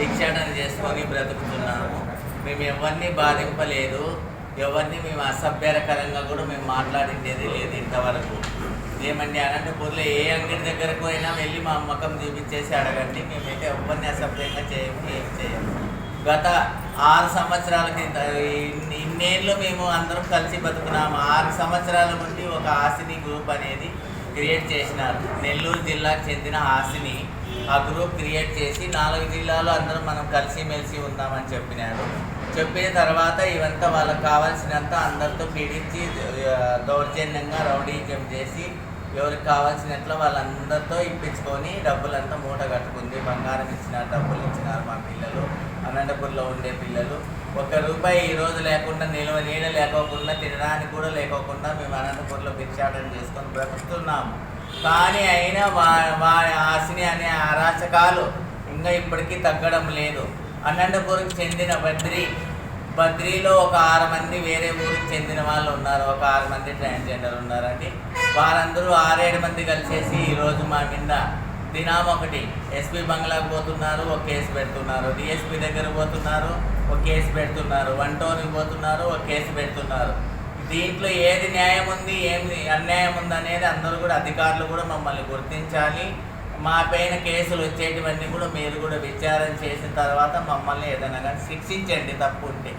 భిక్షాటన చేసుకొని బ్రతుకుతున్నాము. మేము ఎవరిని బాధింపలేదు. ఎవరిని మేము అసభ్యకరంగా కూడా మేము మాట్లాడిండేది లేదు ఇంతవరకు. ఏమండి అనంతపూర్లో ఏ అంగడి దగ్గరకు అయినా వెళ్ళి మా అమ్మకం చూపించేసి అడగండి. మేమైతే ఎవరిని అసభ్యంగా చేయము ఏం చేయము గత ఆరు సంవత్సరాల కింద ఇన్నేళ్ళు మేము అందరం కలిసి బతుకున్నాము. ఆరు సంవత్సరాల నుండి ఒక ఆసిని గ్రూప్ అనేది క్రియేట్ చేసినారు. నెల్లూరు జిల్లాకు చెందిన హాసిని ఆ గ్రూప్ క్రియేట్ చేసి నాలుగు జిల్లాలో అందరం మనం కలిసిమెలిసి ఉందామని చెప్పినారు. చెప్పిన తర్వాత ఇవంతా వాళ్ళకి కావాల్సినంత అందరితో పీడించి దౌర్జన్యంగా దౌర్జన్యంగా రౌడీజం చేసి ఎవరికి కావాల్సినట్లు వాళ్ళందరితో ఇప్పించుకొని డబ్బులంతా మూట కట్టుకుంది. బంగారం ఇచ్చినారు డబ్బులు ఇచ్చినారు మా పిల్లలు. అనంతపూర్లో ఉండే పిల్లలు. ఒక్క రూపాయి ఈ రోజు లేకుండా నిల్వ నీడ లేకోకుండా తినడానికి కూడా లేకోకుండా మేము అనంతపూర్లో భిక్షాటం చేసుకొని బ్రతుకుతున్నాము కానీ అయినా వా వా ఆశని అనే అరాచకాలు ఇంకా ఇప్పటికీ తగ్గడం లేదు. అనంతపూర్కి చెందిన బద్రి బద్రిలో ఒక ఆరు మంది వేరే ఊరికి చెందిన వాళ్ళు ఉన్నారు. ఒక ఆరు మంది ట్రాన్స్జెండర్ ఉన్నారండి. వారందరూ ఆరేడు మంది కలిసేసి ఈరోజు మా మీద దినాం ఒకటి ఎస్పీ బంగ్లాకు పోతున్నారు ఒక కేసు పెడుతున్నారు. డిఎస్పీ దగ్గర పోతున్నారు ఒక కేసు పెడుతున్నారు. వన్ టౌన్కి పోతున్నారు ఒక కేసు పెడుతున్నారు. దీంట్లో ఏది న్యాయం ఉంది ఏమి అన్యాయం ఉంది అనేది అందరూ కూడా అధికారులు కూడా మమ్మల్ని గుర్తించాలి. మా పైన కేసులు వచ్చేటివన్నీ కూడా మీరు కూడా విచారణ చేసిన తర్వాత మమ్మల్ని ఏదైనా కానీ శిక్షించండి తప్పు ఉంటే.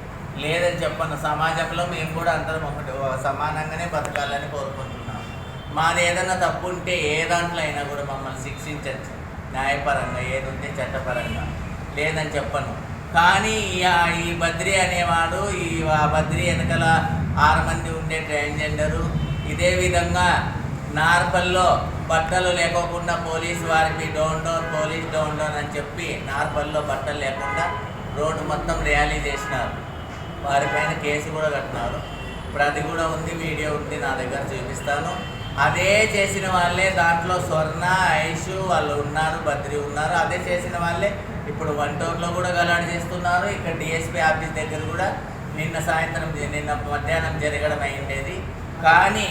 లేదని చెప్పను. సమాజంలో మేము కూడా అందరం ఒకటి సమానంగానే బతకాలని కోరుకుంటున్నాం. మాది ఏదైనా తప్పు ఉంటే ఏ దాంట్లో అయినా కూడా మమ్మల్ని శిక్షించచ్చు న్యాయపరంగా ఏది ఉంటే చట్టపరంగా. లేదని చెప్పను. కానీ ఈ ఈ బద్రి అనేవాడు ఈ బద్రి వెనకల ఆరు మంది ఉండే ట్రాన్స్జెండరు ఇదే విధంగా నార్పల్లో బట్టలు లేకోకుండా పోలీస్ వారికి down down police down down అని చెప్పి నార్పల్లో బట్టలు లేకుండా రోడ్డు మొత్తం ర్యాలీ చేసినారు. వారిపైన కేసు కూడా కట్టినారు. ఇప్పుడు అది కూడా ఉంది వీడియో ఉంది నా దగ్గర చూపిస్తాను. అదే చేసిన వాళ్ళే దాంట్లో స్వర్ణ ఐషు వాళ్ళు ఉన్నారు బద్రి ఉన్నారు. అదే చేసిన వాళ్ళే ఇప్పుడు వన్ టౌన్లో కూడా గలాడి చేస్తున్నారు. ఇక్కడ డిఎస్పీ ఆఫీస్ దగ్గర కూడా నిన్న సాయంత్రం నిన్న మధ్యాహ్నం జరగడం అయిండేది. కానీ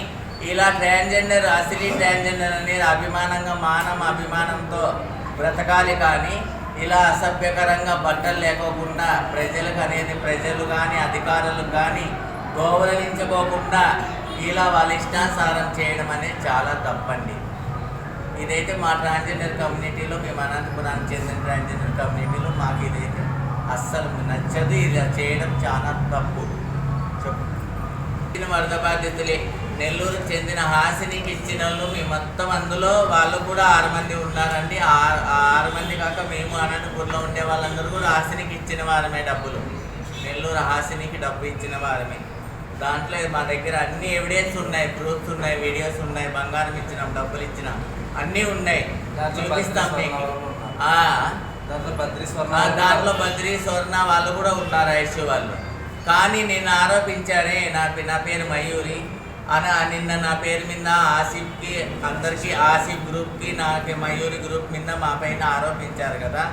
ఇలా ట్రాన్స్జెండర్ అసిలీ ట్రాన్స్జెండర్ అనేది అభిమానంగా మానం అభిమానంతో బ్రతకాలి కానీ ఇలా అసభ్యకరంగా బట్టలు లేకోకుండా ప్రజలకు అనేది ప్రజలు కానీ అధికారులు కానీ గౌరవించుకోకుండా ఇలా వాళ్ళ ఇష్టానుసారం చేయడం అనేది చాలా తప్పండి. ఇదైతే మా ట్రాన్స్జెండర్ కమ్యూనిటీలో మేము అనంతపురానికి చెందిన ట్రాన్స్జెండర్ కమ్యూనిటీలో మాకు ఇదైతే అస్సలు నచ్చదు. ఇలా చేయడం చాలా తప్పు. చెప్పు. ఇచ్చిన వరద బాధితులే. నెల్లూరుకి చెందిన హాసినికి ఇచ్చిన వాళ్ళు మేము మొత్తం అందులో వాళ్ళు కూడా ఆరు మంది ఉన్నారండి. ఆ- ఆరు మంది కాక మేము అనంతపూర్లో ఉండే వాళ్ళందరూ కూడా హాసినికి ఇచ్చిన వారమే డబ్బులు. నెల్లూరు హాసినికి డబ్బు ఇచ్చిన వారమే. దాంట్లో మా దగ్గర అన్ని ఎవిడెన్స్ ఉన్నాయి ప్రూఫ్స్ ఉన్నాయి వీడియోస్ ఉన్నాయి బంగారం ఇచ్చినాం డబ్బులు ఇచ్చినాం. అన్నీ ఉన్నాయి. చూపిస్తాం మీకు. దాంట్లో బద్రీ స్వర్ణ ఆ దాంట్లో బద్రీ స్వర్ణ వాళ్ళు కూడా ఉన్నారు ఐషు వాళ్ళు. కానీ నేను ఆరోపించానే నా నా పేరు మయూరి. అన నిన్న నా పేరు మీద ఆసిఫ్కి అందరికీ ఆసిఫ్ గ్రూప్కి నాకు మయూరి గ్రూప్ మీద మా పైన ఆరోపించారు కదా.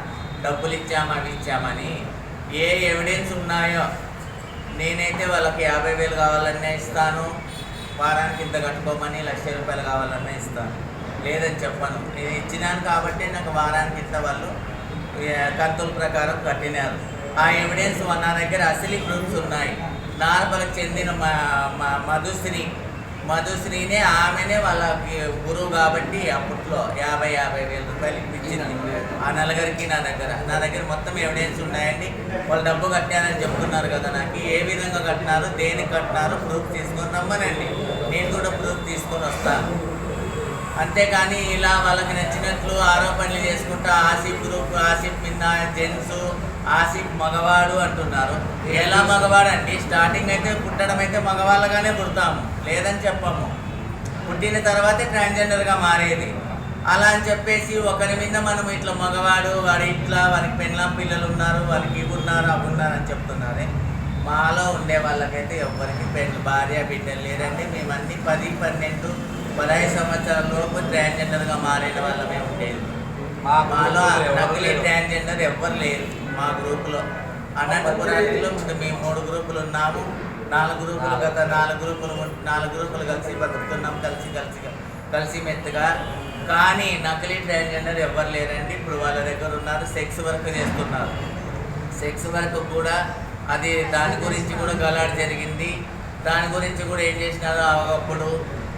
డబ్బులు ఇచ్చాము అవి ఇచ్చామని ఏ ఎవిడెన్స్ ఉన్నాయో నేనైతే వాళ్ళకి యాభై వేలు కావాలన్నా ఇస్తాను. వారానికి ఇంత కట్టుకోమని లక్ష రూపాయలు కావాలన్నా ఇస్తాను. లేదని చెప్పను. నేను ఇచ్చినాను కాబట్టి నాకు వారానికి ఇంత వాళ్ళు కంతుల ప్రకారం కట్టినారు. ఆ ఎవిడెన్స్ నా దగ్గర అసలు ప్రూఫ్స్ ఉన్నాయి. నార్మల్కి చెందిన మా మా మధుశ్రీ మధుశ్రీనే ఆమెనే వాళ్ళకి గురువు కాబట్టి అప్పట్లో యాభై యాభై వేల రూపాయలు ఇప్పించింది. ఆ నలుగురికి నా దగ్గర. నా దగ్గర మొత్తం ఎవిడెన్స్ ఉన్నాయండి. వాళ్ళు డబ్బు కట్టారని చెప్తున్నారు కదా నాకు. ఏ విధంగా కట్టినారు దేనికి కట్టినారు ప్రూఫ్ తీసుకొని రమ్మనండి. నేను కూడా ప్రూఫ్ తీసుకొని వస్తాను. అంతేకాని ఇలా వాళ్ళకి నచ్చినట్లు ఆరోపణలు చేసుకుంటూ ఆసిఫ్ గ్రూప్ ఆసిఫ్ మీద జెంట్స్ ఆసిఫ్ మగవాడు అంటున్నారు. ఎలా మగవాడు అండి స్టార్టింగ్ అయితే పుట్టడం అయితే మగవాళ్ళగానే పుడతాము. లేదని చెప్పము. పుట్టిన తర్వాతే ట్రాన్స్జెండర్గా మారేది. అలా అని చెప్పేసి ఒకరి మీద మనం ఇట్లా మగవాడు వాడు ఇట్లా వారికి పెళ్ళం పిల్లలు ఉన్నారు వాళ్ళకి ఇవి ఉన్నారు అవి ఉన్నారు అని చెప్తున్నారే. మాలో ఉండే వాళ్ళకైతే ఎవరికి పెళ్ళి భార్య బిడ్డలు లేదంటే మేము పది పన్నెండు పదహైదు సంవత్సరాల లోపు ట్రాన్స్జెండర్గా మారిన వాళ్ళమే ఉండేది. మా మాలో నకిలీ ట్రాన్స్జెండర్ ఎవ్వరు లేరు. మా గ్రూపులో. అనంతపురానికి ముందు మేము మూడు గ్రూపులు ఉన్నాము. నాలుగు గ్రూపులు గత నాలుగు గ్రూపులు నాలుగు గ్రూపులు కలిసి బతుకుతున్నాం కలిసి కలిసి కలిసి మెత్తగా. కానీ నకిలీ ట్రాన్స్జెండర్ ఎవరు లేరండి. ఇప్పుడు వాళ్ళ దగ్గర ఉన్నారు సెక్స్ వర్క్ చేస్తున్నారు. సెక్స్ వర్క్ కూడా అది దాని గురించి కూడా గలాడ్ జరిగింది. దాని గురించి కూడా ఏం చేసినారో అప్పుడు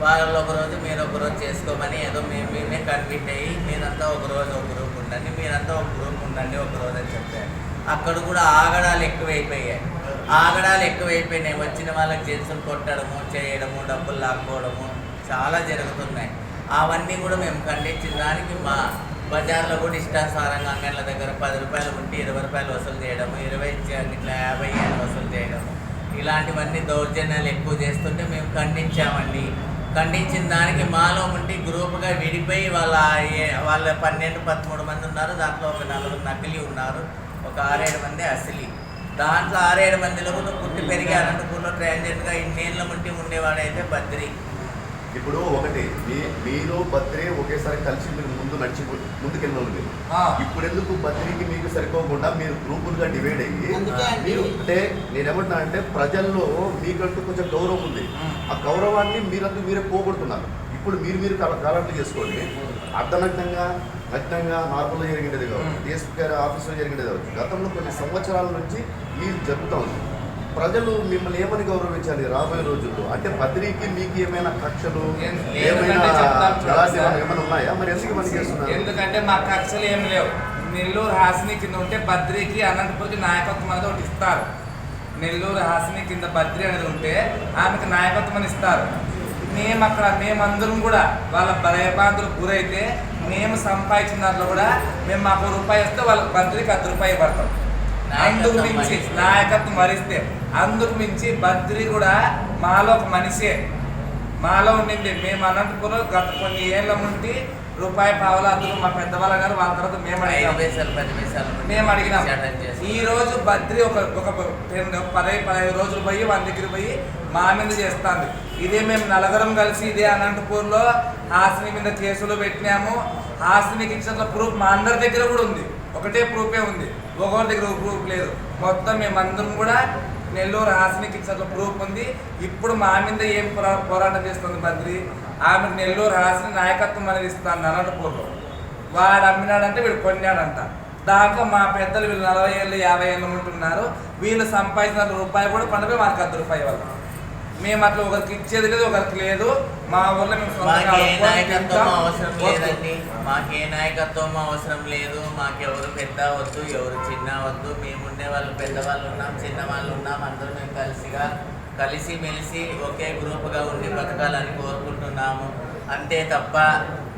వాళ్ళు ఒక రోజు మీరు ఒక రోజు చేసుకోమని ఏదో మేము మేమే కన్విట్ అయ్యి మీరంతా ఒక రోజు ఒక గ్రూప్ ఉండండి మీరంతా ఒక గ్రూప్ ఉండండి ఒక రోజు అని చెప్పారు. అక్కడ కూడా ఆగడాలు ఎక్కువైపోయాయి. ఆగడాలు ఎక్కువైపోయినాయి. వచ్చిన వాళ్ళకి జెన్సులు కొట్టడము చేయడము డబ్బులు లాక్కోవడము చాలా జరుగుతున్నాయి. అవన్నీ కూడా మేము ఖండించిన దానికి మా బజార్లో కూడా ఇష్టానుసారంగా అంగన్ల దగ్గర పది రూపాయలు ఉంటే ఇరవై రూపాయలు వసూలు చేయడము ఇరవై ఇట్లా యాభై వసూలు చేయడము. ఇలాంటివన్నీ దౌర్జన్యాలు ఎక్కువ చేస్తుంటే మేము ఖండించామండి. ఖండించిన దానికి మాలో ఉండి గ్రూప్గా విడిపోయి వాళ్ళ వాళ్ళ పన్నెండు పదమూడు మంది ఉన్నారు. దాంట్లో ఒక నలుగురు నకిలీ ఉన్నారు. ఒక ఆరేడు మంది అసలి. దాంట్లో ఆరేడు మందిలో కూడా పుట్టి పెరిగి అనంతపూర్లో ట్రాన్జెంట్గా ఇన్నేళ్ళ ఉండి ఉండేవాడైతే బద్రి ఇప్పుడు ఒకటి మీ మీరు బద్రి ఒకేసారి కలిసి మీరు ముందు నడిచి ముందుకెళ్ళిన మీరు ఆ. ఇప్పుడు ఎందుకు బద్రికి మీకు సరిపోకుండా మీరు గ్రూపులుగా డివైడ్ అయ్యి. మీరు అంటే నేనేమంటున్నా అంటే ప్రజల్లో మీకంటూ కొంచెం గౌరవం ఉంది. ఆ గౌరవాన్ని మీరంతా మీరే పోగొడుతున్నారు ఇప్పుడు మీరు మీరు కలర్లు చేసుకోండి అర్ధనగ్నంగా నగ్నంగా నార్మల్గా జరిగినది కావచ్చు. డిఎస్పీ గారి ఆఫీసులో జరిగినది కావచ్చు గతంలో కొన్ని సంవత్సరాల నుంచి ఇది జరుగుతూ ఉంది ప్రజలు మిమ్మల్ని ఏమని గౌరవించాలి రాబోయే రోజుల్లో? అంటే బద్రికి మీకు ఏమైనా కక్షలు ఏమైనా ఎందుకంటే చెప్తాను చూడండి గలాటలు సార్. ఏమైనా ఉన్నాయా? మరి ఎందుకు మనకి చేస్తున్నారు? ఎందుకంటే మా కక్షలు ఏం లేవు. నెల్లూరు హాసిని కింద ఉంటే బద్రికి అనంతపురికి నాయకత్వం అనేది ఒకటి ఇస్తారు. నెల్లూరు హాసిని కింద బద్రి అనేది ఉంటే ఆమెకు నాయకత్వం అని ఇస్తారు. మేము అక్కడ మేమందరం కూడా వాళ్ళ భయబాంతులకు గురైతే మేము సంపాదించిన దాంట్లో కూడా మేము మాకు రూపాయి ఇస్తే వాళ్ళకి బద్రికి అర్ధ రూపాయి పడతాం. అందుకు మించి. నాయకత్వం వరిస్తే అందుకు మించి బద్రి కూడా మాలో ఒక మనిషే. మాలో ఉండింది. మేము అనంతపురం గత కొన్ని ఏళ్ళ నుండి రూపాయి పావుల అందులో మా పెద్దవాళ్ళ గారు వాళ్ళ తర్వాత మేము అడిగాం. పైసలు పది పైసలు మేము అడిగినాం. ఈ రోజు బద్రి ఒక ఒక పదహైదు పదహైదు రోజులు పోయి వాళ్ళ దగ్గర పోయి మా మీద చేస్తాంది. ఇదే మేము నలుగురం కలిసి ఇదే అనంతపూర్లో హాసిని మీద కేసులు పెట్టినాము. హాసినికి ఇచ్చిన ప్రూఫ్ మా అందరి దగ్గర కూడా ఉంది. ఒకటే ప్రూఫే ఉంది. ఒకరి దగ్గర ప్రూఫ్ లేదు. మొత్తం మేమందరం కూడా నెల్లూరు హాసినికి ఇచ్చిన ప్రూఫ్ ఉంది ఇప్పుడు మా మీద ఏం పోరా- పోరాటం చేస్తుంది బద్రి ఆమె నెల్లూరు హాసిని నాయకత్వం అనేది ఇస్తుంది అనంతపూర్లో వాడు అమ్మినాడంటే వీడు కొన్నాడంట. దాంట్లో మా పెద్దలు వీళ్ళు నలభై ఏళ్ళు యాభై ఏళ్ళు ఉంటున్నారు. వీళ్ళు సంపాదించిన రూపాయి కూడా పండుగ మాకు అర్ధ రూపాయి వాళ్ళు మేము అట్లా ఒకరికి ఇచ్చేది లేదు ఒకరికి లేదు. మా ఊర్లో మేము మాకే నాయకత్వం. అవసరం లేదండి. మాకే నాయకత్వం అవసరం లేదు. మాకెవరు పెద్ద వద్దు ఎవరు చిన్న వద్దు మేము ఉండే వాళ్ళు పెద్దవాళ్ళు ఉన్నాం చిన్న వాళ్ళు ఉన్నాం. అందరూ మేము కలిసిగా కలిసి మెలిసి ఒకే గ్రూప్గా ఉండి బతకాలని కోరుకుంటున్నాము. అంతే తప్ప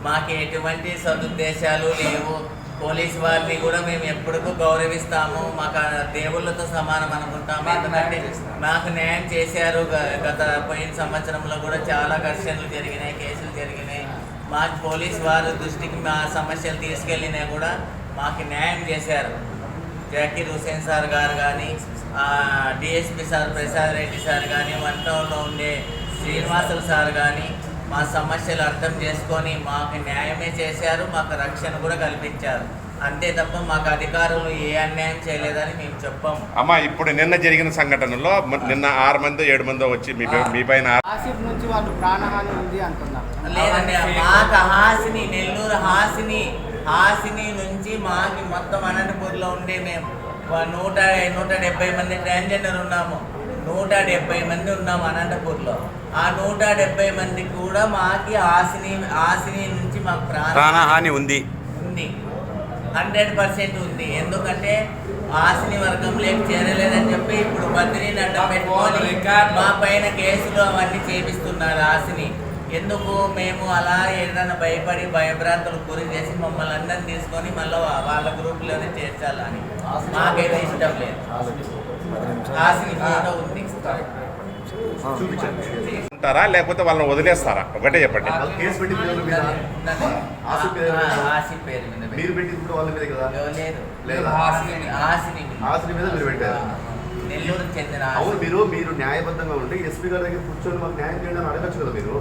మాకు ఎటువంటి సదుద్దేశాలు లేవు. పోలీస్ వారిని కూడా మేము ఎప్పటికూ గౌరవిస్తాము. మాకు దేవుళ్ళతో సమానం అనుకుంటాము. ఎందుకంటే. మాకు న్యాయం చేశారు. గత పోయిన సంవత్సరంలో కూడా చాలా ఘర్షణలు జరిగినాయి కేసులు జరిగినాయి. మాకు పోలీస్ వారు దృష్టికి మా సమస్యలు తీసుకెళ్ళినా కూడా మాకు న్యాయం చేశారు. జాకీర్ హుసేన్ సార్ గారు కానీ DSP sir Prasad Reddy sir కానీ వన్ టౌన్లో ఉండే శ్రీనివాసులు సార్ కానీ మా సమస్యలు అర్థం చేసుకొని మాకు న్యాయమే చేశారు మాకు రక్షణ కూడా కల్పించారు. అంతే తప్ప మాకు అధికారులు ఏ అన్యాయం చేయలేదని మేము చెప్పాము అమ్మా ఇప్పుడు నిన్న జరిగిన సంఘటనలో నిన్న ఆరు మంది ఏడు మంది వచ్చి మీ పైన ఆసిఫ్ నుంచి వాళ్ళు ప్రాణహాని ఉంది అంటున్నారు. లేదండి మాకు హాసిని నెల్లూరు హాసిని హాసిని నుంచి మాకి మొత్తం అనంతపూర్లో ఉండే మేము. నూట నూట డెబ్బై మంది ట్రాన్స్జెండర్ ఉన్నాము. నూట డెబ్బై మంది ఉన్నాము అనంతపూర్లో. ఆ నూట డెబ్బై మంది కూడా మాకి హాసిని హాసిని నుంచి మాకు ప్రాణ ప్రాణహాని ఉంది. ఉంది. హండ్రెడ్ పర్సెంట్ ఉంది. ఎందుకంటే ఆశని వర్గంలోకి చేరలేదని చెప్పి ఇప్పుడు బద్రీని అడ్డం పెట్టుకొని. మా పైన కేసులు అవన్నీ చేపిస్తున్నారు ఆశని. ఎందుకు మేము అలా ఏదైనా భయపడి భయభ్రాంతులకు గురి చేసి మమ్మల్ని అందరిని తీసుకొని మళ్ళీ వాళ్ళ గ్రూప్లోనే చేర్చాలని. మాకైతే ఇష్టం లేదు. ఆశని ఫోటో ఉంది. ఉంటారా? లేకపోతే వాళ్ళని వదిలేస్తారా? ఒకటే చెప్పండి. మీరు పెట్టింది కూడా వాళ్ళ మీద కదా. ఆశని మీద. మీరు పెట్టారు. అవును. మీరు మీరు న్యాయబద్ధంగా ఉండి ఎస్పీ గారి దగ్గర కూర్చొని మాకు న్యాయం చేయండి అని అడగచ్చు కదా మీరు?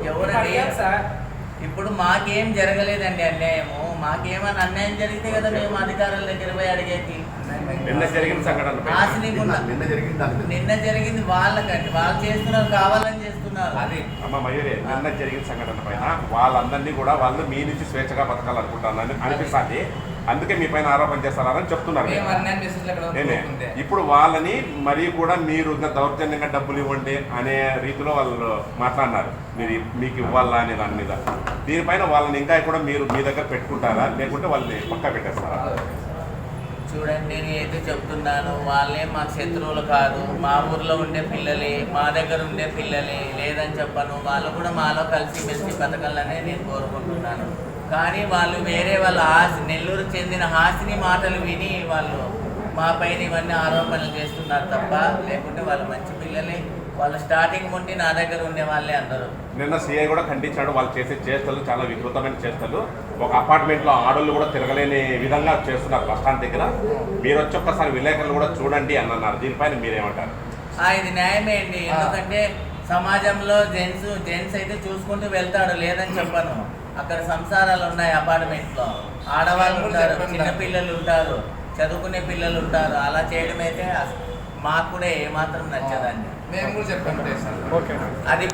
ఇప్పుడు మాకేం జరగలేదండి అన్యాయము. మాకేమైనా అన్యాయం జరిగితే కదా మేము అధికారుల దగ్గర పోయి అడిగేది. నిన్న జరిగిన సంఘటన ఆశని నిన్న జరిగింది వాళ్ళకండి. వాళ్ళు చేస్తున్నారు కావాలని చేస్తున్నారు. అది అమ్మ మయూరి నిన్న జరిగిన సంఘటన పైన వాళ్ళందరినీ కూడా వాళ్ళు మీ నుంచి స్వేచ్ఛగా బతకాలనుకుంటారని అనిపిస్తుంది. అందుకే మీ పైన ఆరోపణ చేస్తారని చెప్తున్నారు నేనే. ఇప్పుడు వాళ్ళని మరీ కూడా మీరు దౌర్జన్యంగా డబ్బులు ఇవ్వండి అనే రీతిలో వాళ్ళు మాట్లాడినారు. మీరు మీకు ఇవ్వాలా అనే దాని మీద. దీనిపైన వాళ్ళని ఇంకా కూడా మీరు మీ దగ్గర పెట్టుకుంటారా? లేకుంటే వాళ్ళని పక్కా పెట్టేస్తారా? చూడండి నేను అయితే చెప్తున్నాను. వాళ్ళే మా శత్రువులు కాదు. మా ఊర్లో ఉండే పిల్లలే మా దగ్గర ఉండే పిల్లలే. లేదని చెప్పను. వాళ్ళు కూడా మాలో కలిసి మెలిసి బతకాలనే నేను కోరుకుంటున్నాను. కానీ వాళ్ళు వేరే వాళ్ళ హాసి నెల్లూరు చెందిన హాసిని మాటలు విని వాళ్ళు మా పైన ఇవన్నీ ఆరోపణలు చేస్తున్నారు తప్ప లేకుంటే వాళ్ళు మంచి పిల్లలే. వాళ్ళు స్టార్టింగ్ నుండి నా దగ్గర ఉండే వాళ్ళే అందరూ. నిన్న సిఐ కూడా ఖండించాడు వాళ్ళు చేసే చేష్టలు చాలా వికృతమైన చేష్టలు. ఒక అపార్ట్మెంట్లో ఆడోళ్ళు కూడా తిరగలేని విధంగా చేస్తున్నారు బస్ స్టాండ్ దగ్గర. మీరు వచ్చి ఒక్కసారి విలేకరులు కూడా చూడండి అని అన్నారు. దీనిపైన మీరేమంటారు? ఆ, ఇది న్యాయమే అండి. ఎందుకంటే సమాజంలో జెంట్స్ జెంట్స్ అయితే చూసుకుంటూ వెళ్తాడు లేదని చెప్పను. అక్కడ సంసారాలు ఉన్నాయి అపార్ట్మెంట్లో ఆడవాళ్ళు ఉంటారు చిన్న పిల్లలు ఉంటారు చదువుకునే పిల్లలు ఉంటారు. అలా చేయడం అయితే మాకు కూడా ఏమాత్రం నచ్చదండి. మేము కూడా చేశాను అది